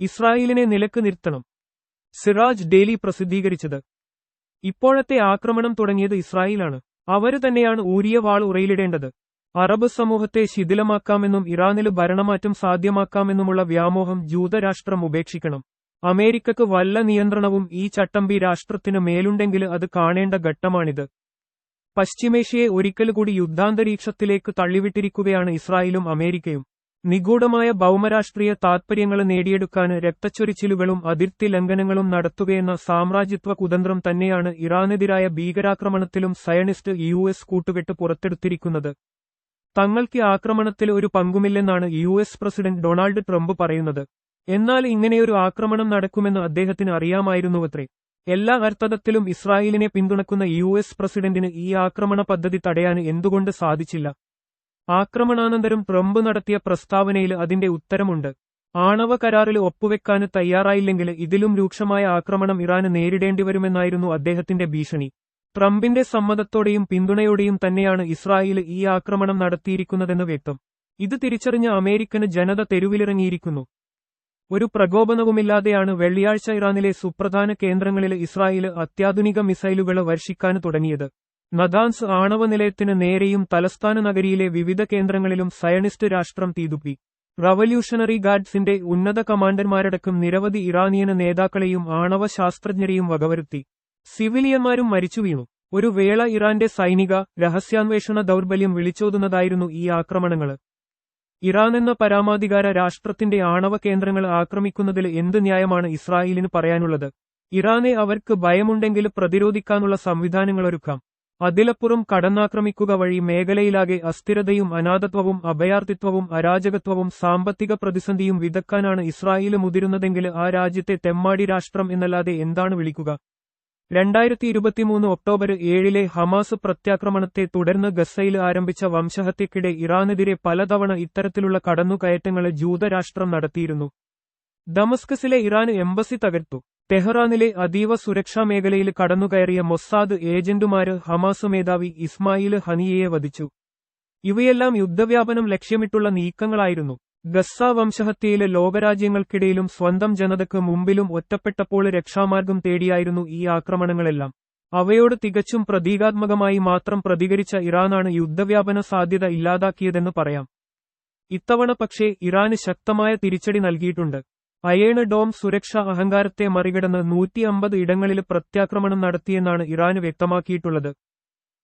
ഇസ്രായേലിനെ നിലയ്ക്ക് നിർത്തണം. സിറാജ് ഡെയിലി പ്രസിദ്ധീകരിച്ചത്. ഇപ്പോഴത്തെ ആക്രമണം തുടങ്ങിയത് ഇസ്രായേലാണ്. അവർ തന്നെയാണ് ഊരിയ വാൾ ഉറയിലിടേണ്ടത്. അറബ് സമൂഹത്തെ ശിഥിലമാക്കാമെന്നും ഇറാനിൽ ഭരണമാറ്റം സാധ്യമാക്കാമെന്നുമുള്ള വ്യാമോഹം ജൂതരാഷ്ട്രം ഉപേക്ഷിക്കണം. അമേരിക്കക്ക് വല്ല നിയന്ത്രണവും ഈ ചട്ടമ്പി രാഷ്ട്രത്തിന് മേലുണ്ടെങ്കിൽ അത് കാണേണ്ട ഘട്ടമാണിത്. പശ്ചിമേഷ്യയെ ഒരിക്കൽ കൂടി യുദ്ധാന്തരീക്ഷത്തിലേക്ക് തള്ളിവിട്ടിരിക്കുകയാണ് ഇസ്രായേലും അമേരിക്കയും. നിഗൂഢമായ ഭൗമരാഷ്ട്രീയ താത്പര്യങ്ങളെ നേടിയെടുക്കാൻ രക്തച്ചൊരിച്ചിലുകളും അതിർത്തി ലംഘനങ്ങളും നടത്തുകയെന്ന സാമ്രാജ്യത്വ കുതന്ത്രം തന്നെയാണ് ഇറാനെതിരായ ഭീകരാക്രമണത്തിലും സയണിസ്റ്റ് യു എസ് കൂട്ടുകെട്ട് പുറത്തെടുത്തിരിക്കുന്നത്. തങ്ങൾക്ക് ആക്രമണത്തിൽ ഒരു പങ്കുമില്ലെന്നാണ് U S president Donald Trump പറയുന്നത്. എന്നാൽ ഇങ്ങനെയൊരു ആക്രമണം നടക്കുമെന്ന് അദ്ദേഹത്തിന് അറിയാമായിരുന്നുവത്രേ. എല്ലാ അർത്ഥതത്തിലും ഇസ്രായേലിനെ പിന്തുണക്കുന്ന യു എസ് പ്രസിഡന്റിന് ഈ ആക്രമണ പദ്ധതി തടയാൻ എന്തുകൊണ്ട് സാധിച്ചില്ല? ആക്രമണാനന്തരം ട്രംപ് നടത്തിയ പ്രസ്താവനയിൽ അതിന്റെ ഉത്തരമുണ്ട്. ആണവ കരാറിൽ ഒപ്പുവെക്കാൻ തയ്യാറായില്ലെങ്കിൽ ഇതിലും രൂക്ഷമായ ആക്രമണം ഇറാന് നേരിടേണ്ടിവരുമെന്നായിരുന്നു അദ്ദേഹത്തിന്റെ ഭീഷണി. ട്രംപിന്റെ സമ്മതത്തോടെയും പിന്തുണയോടെയും തന്നെയാണ് ഇസ്രായേൽ ഈ ആക്രമണം നടത്തിയിരിക്കുന്നതെന്ന് വ്യക്തം. ഇത് തിരിച്ചറിഞ്ഞ അമേരിക്കന് ജനത തെരുവിലിറങ്ങിയിരിക്കുന്നു. ഒരു പ്രകോപനവുമില്ലാതെയാണ് വെള്ളിയാഴ്ച ഇറാനിലെ സുപ്രധാന കേന്ദ്രങ്ങളിൽ ഇസ്രായേൽ അത്യാധുനിക മിസൈലുകൾ വർഷിക്കാൻ തുടങ്ങിയത്. നദാൻസ് ആണവ നിലയത്തിന് നേരെയും തലസ്ഥാന നഗരിയിലെ വിവിധ കേന്ദ്രങ്ങളിലും സയണിസ്റ്റ് രാഷ്ട്രം തീതുപ്പി. റവല്യൂഷണറി ഗാർഡ്സിന്റെ ഉന്നത കമാൻഡർമാരടക്കം നിരവധി ഇറാനിയന് നേതാക്കളെയും ആണവ ശാസ്ത്രജ്ഞരെയും വകവരുത്തി. സിവിലിയന്മാരും മരിച്ചു വീണു. ഒരു വേള ഇറാന്റെ സൈനിക രഹസ്യാന്വേഷണ ദൗർബല്യം വിളിച്ചോതുന്നതായിരുന്നു ഈ ആക്രമണങ്ങൾ ഇറാൻ എന്ന പരാമാധികാര രാഷ്ട്രത്തിന്റെ ആണവ കേന്ദ്രങ്ങൾ ആക്രമിക്കുന്നതിൽ എന്ത് ന്യായമാണ് ഇസ്രായേലിന് പറയാനുള്ളത്? ഇറാനെ അവർക്ക് ഭയമുണ്ടെങ്കിൽ പ്രതിരോധിക്കാനുള്ള സംവിധാനങ്ങളൊരുക്കാം. അതിലപ്പുറം കടന്നാക്രമിക്കുക വഴി മേഖലയിലാകെ അസ്ഥിരതയും അനാഥത്വവും അഭയാർത്ഥിത്വവും അരാജകത്വവും സാമ്പത്തിക പ്രതിസന്ധിയും വിതക്കാനാണ് ഇസ്രായേൽ മുതിരുന്നതെങ്കിൽ ആ രാജ്യത്തെ തെമ്മാടി രാഷ്ട്രം എന്നല്ലാതെ എന്താണ് വിളിക്കുക? രണ്ടായിരത്തി ഇരുപത്തിമൂന്ന് ഒക്ടോബർ ഏഴിലെ ഹമാസ് പ്രത്യാക്രമണത്തെ തുടർന്ന് ഗസയിൽ ആരംഭിച്ച വംശഹത്യക്കിടെ ഇറാനെതിരെ പലതവണ ഇത്തരത്തിലുള്ള കടന്നുകയറ്റങ്ങൾ ജൂതരാഷ്ട്രം നടത്തിയിരുന്നു. ദമസ്കസിലെ ഇറാൻ എംബസി തകർത്തു. ടെഹ്റാനിലെ അതീവ സുരക്ഷാ മേഖലയിൽ കടന്നുകയറിയ മൊസാദ് ഏജന്റുമാര് ഹമാസ് മേധാവി ഇസ്മായിൽ ഹനിയയെ വധിച്ചു. ഇവയെല്ലാം യുദ്ധവ്യാപനം ലക്ഷ്യമിട്ടുള്ള നീക്കങ്ങളായിരുന്നു. ഗസ്സ വംശഹത്യയിലെ ലോകരാജ്യങ്ങൾക്കിടയിലും സ്വന്തം ജനതയ്ക്ക് മുമ്പിലും ഒറ്റപ്പെട്ടപ്പോൾ രക്ഷാമാർഗം തേടിയായിരുന്നു ഈ ആക്രമണങ്ങളെല്ലാം. അവയോട് തികച്ചും പ്രതീകാത്മകമായി മാത്രം പ്രതികരിച്ച ഇറാനാണ് യുദ്ധവ്യാപന സാധ്യത ഇല്ലാതാക്കിയതെന്ന് പറയാം. ഇത്തവണ പക്ഷേ ഇറാന് ശക്തമായ തിരിച്ചടി നൽകിയിട്ടുണ്ട്. അയേണ് ഡോം സുരക്ഷാ അഹങ്കാരത്തെ മറികടന്ന് നൂറ്റി അമ്പത് ഇടങ്ങളിൽ പ്രത്യാക്രമണം നടത്തിയെന്നാണ് ഇറാന് വ്യക്തമാക്കിയിട്ടുള്ളത്.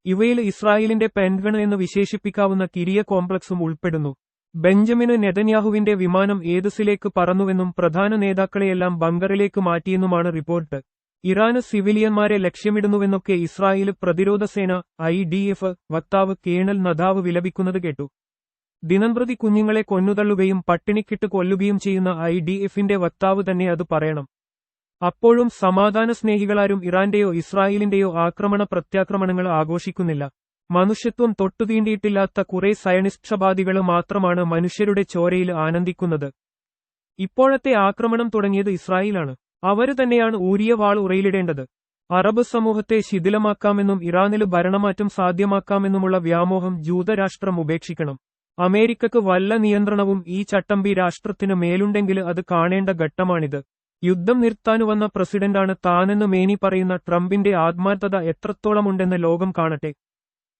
ഇവയിൽ ഇസ്രായേലിന്റെ പെൻഗൺ എന്ന് വിശേഷിപ്പിക്കാവുന്ന കിരിയ കോംപ്ലക്സും ഉൾപ്പെടുന്നു. ബെഞ്ചമിന് നെതന്യാഹുവിന്റെ വിമാനം ഏതസിലേക്ക് പറന്നുവെന്നും പ്രധാന നേതാക്കളെയെല്ലാം ബങ്കറിലേക്ക് മാറ്റിയെന്നുമാണ് റിപ്പോർട്ട്. ഇറാന് സിവിലിയന്മാരെ ലക്ഷ്യമിടുന്നുവെന്നൊക്കെ ഇസ്രായേൽ പ്രതിരോധ സേന ഐ ഡി എഫ് വക്താവ് കേണൽ നദാവ് വിലപിക്കുന്നത് കേട്ടു. ദിനംപ്രതി കുഞ്ഞുങ്ങളെ കൊന്നുതള്ളുകയും പട്ടിണിക്കിട്ട് കൊല്ലുകയും ചെയ്യുന്ന ഐ ഡി എഫിന്റെ വക്താവ് തന്നെ അത് പറയണം. അപ്പോഴും സമാധാന സ്നേഹികളാരും ഇറാന്റെയോ ഇസ്രായേലിന്റെയോ ആക്രമണ പ്രത്യാക്രമണങ്ങൾ ആഘോഷിക്കുന്നില്ല. മനുഷ്യത്വം തൊട്ടുതീണ്ടിയിട്ടില്ലാത്ത കുറെ സയനിഷ്ഠവാദികൾ മാത്രമാണ് മനുഷ്യരുടെ ചോരയിൽ ആനന്ദിക്കുന്നത്. ഇപ്പോഴത്തെ ആക്രമണം തുടങ്ങിയത് ഇസ്രായേലാണ്. അവർ തന്നെയാണ് ഊരിയ വാൾ ഉറയിലിടേണ്ടത്. അറബ് സമൂഹത്തെ ശിഥിലമാക്കാമെന്നും ഇറാനിൽ ഭരണമാറ്റം സാധ്യമാക്കാമെന്നുമുള്ള വ്യാമോഹം ജൂതരാഷ്ട്രം ഉപേക്ഷിക്കണം. അമേരിക്കക്ക് വല്ല നിയന്ത്രണവും ഈ ചട്ടമ്പി രാഷ്ട്രത്തിന് മേലുണ്ടെങ്കിൽ അത് കാണേണ്ട ഘട്ടമാണിത്. യുദ്ധം നിർത്താനു വന്ന പ്രസിഡന്റാണ് താനെന്ന് മേനി പറയുന്ന ട്രംപിന്റെ ആത്മാർത്ഥത എത്രത്തോളമുണ്ടെന്ന് ലോകം കാണട്ടെ.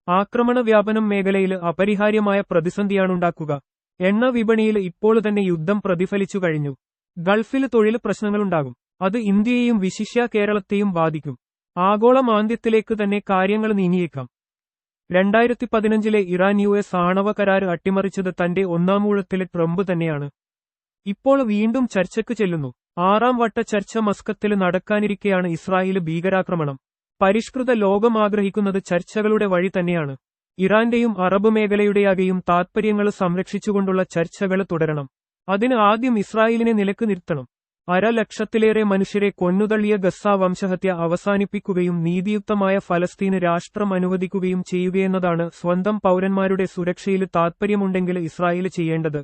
ആക്രമണ വ്യാപനം മേഖലയിൽ അപരിഹാര്യമായ പ്രതിസന്ധിയാണുണ്ടാക്കുക. എണ്ണ വിപണിയിൽ ഇപ്പോൾ തന്നെ യുദ്ധം പ്രതിഫലിച്ചു കഴിഞ്ഞു. ഗൾഫിൽ തൊഴിൽ പ്രശ്നങ്ങളുണ്ടാകും. അത് ഇന്ത്യയെയും വിശിഷ്യ കേരളത്തെയും ബാധിക്കും. ആഗോള മാന്ദ്യത്തിലേക്ക് തന്നെ കാര്യങ്ങൾ നീങ്ങിയേക്കാം. രണ്ടായിരത്തി പതിനഞ്ചിലെ ഇറാൻ യു എസ് ആണവ കരാർ അട്ടിമറിച്ചത് തന്റെ ഒന്നാമൂഴത്തിലെ ട്രംപ് തന്നെയാണ്. ഇപ്പോൾ വീണ്ടും ചർച്ചയ്ക്ക് ചെല്ലുന്നു. ആറാം വട്ട ചർച്ച മസ്കത്തിൽ നടക്കാനിരിക്കെയാണ് ഇസ്രായേൽ ഭീകരാക്രമണം. പരിഷ്കൃത ലോകം ആഗ്രഹിക്കുന്നത് ചർച്ചകളുടെ വഴി തന്നെയാണ്. ഇറാന്റെയും അറബ് മേഖലയുടെയാകെയും താത്പര്യങ്ങൾ സംരക്ഷിച്ചുകൊണ്ടുള്ള ചർച്ചകൾ തുടരണം. അതിന് ആദ്യം ഇസ്രായേലിനെ നിലയ്ക്ക് നിർത്തണം. അരലക്ഷത്തിലേറെ മനുഷ്യരെ കൊന്നുതള്ളിയ ഗസ്സ വംശഹത്യ അവസാനിപ്പിക്കുകയും നീതിയുക്തമായ ഫലസ്തീന് രാഷ്ട്രം അനുവദിക്കുകയും ചെയ്യുകയെന്നതാണ് സ്വന്തം പൌരന്മാരുടെ സുരക്ഷയിൽ താത്പര്യമുണ്ടെങ്കിൽ ഇസ്രായേൽ ചെയ്യേണ്ടത്.